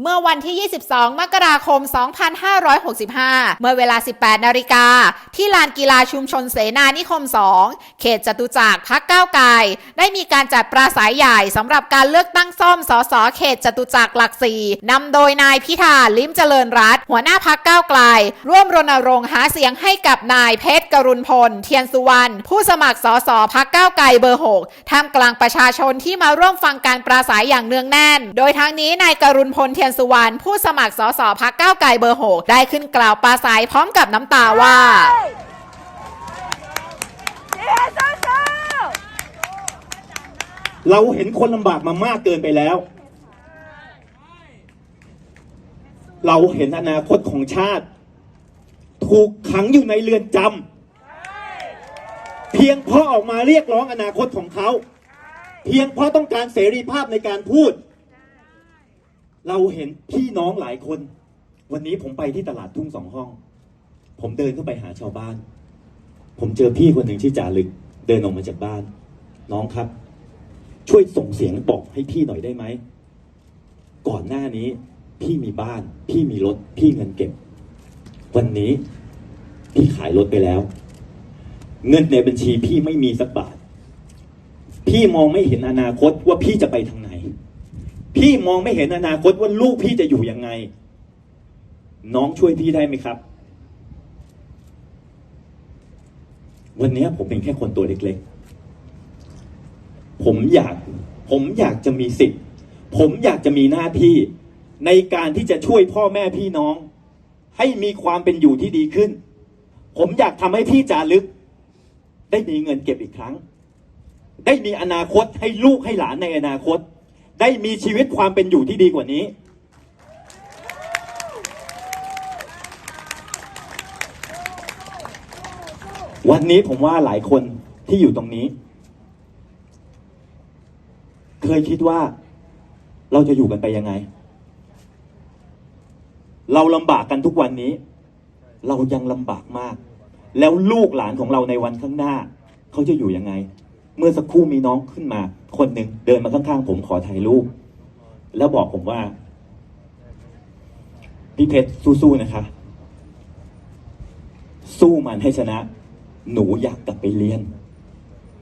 เมื่อวันที่ 22 มกราคม 2565 เมื่อเวลา 18 นาฬิกา ที่ลานกีฬาชุมชนเสนานิคม 2 เขตจตุจักรพักก้าวไกลได้มีการจัดปราศัยใหญ่สำหรับการเลือกตั้งซ่อมสสเขตจตุจักรหลักสี่นำโดยนายพิธาลิ้มเจริญรัตน์หัวหน้าพักก้าวไกล ร่วมรณรงค์หาเสียงให้กับนายเพชรกรุณพล เทียนสุวรรณผู้สมัครสสพักก้าวไกลเบอร์ 6ท่ามกลางประชาชนที่มาร่วมฟังการปราศัยอย่างเนืองแน่น โดยทั้งนี้นายกรุณพลเทียนสุวรรณผู้สมัครสสพักก้าวไกลเบอร์6ได้ขึ้นกล่าวปราศัยพร้อมกับน้ำตาว่าเราเห็นคนลำบากมามากเกินไปแล้ว เราเห็นอนาคตของชาติ ถูกขังอยู่ในเรือนจำเพียงเพราะออกมาเรียกร้องอนาคตของเขา เพียงเพราะต้องการเสรีภาพในการพูด เราเห็นพี่น้องหลายคน วันนี้ผมไปที่ตลาดทุ่งสองห้อง ผมเดินเข้าไปหาชาวบ้าน ผมเจอพี่คนหนึ่งที่อจ่าลึก เดินออกมาจากบ้าน น้องครับ ช่วยส่งเสียงบอกให้พี่หน่อยได้ไหม ก่อนหน้านี้ พี่มีบ้าน พี่มีรถ พี่เงินเก็บ วันนี้ พี่ขายรถไปแล้ว เงินในบัญชีพี่ไม่มีสักบาท พี่มองไม่เห็นอนาคตว่าพี่จะไปทางไหน พี่มองไม่เห็นอนาคตว่าลูกพี่จะอยู่ยังไง น้องช่วยพี่ได้ไหมครับ วันนี้ผมเป็นแค่คนตัวเล็กๆ ผมอยาก ผมอยากจะมีสิทธิ์ ผมอยากจะมีหน้าที่ ในการที่จะช่วยพ่อแม่พี่น้อง ให้มีความเป็นอยู่ที่ดีขึ้น ผมอยากทำให้พี่จารึก ได้มีเงินเก็บอีกครั้ง ได้มีอนาคตให้ลูกให้หลานในอนาคต ได้มีชีวิตความเป็นอยู่ที่ดีกว่านี้ วันนี้ผมว่าหลายคนที่อยู่ตรงนี้ เคยคิดว่าเราจะอยู่กันไปยังไง เราลำบากกันทุกวันนี้ เรายังลำบากมาก แล้วลูกหลานของเราในวันข้างหน้า เขาจะอยู่ยังไง เมื่อสักครู่มีน้องขึ้นมา คนหนึ่งเดินมาข้างๆผมขอถ่ายรูป แล้วบอกผมว่า พี่เพชรสู้ๆนะคะ สู้มันให้ชนะ หนูอยากกลับไปเรียน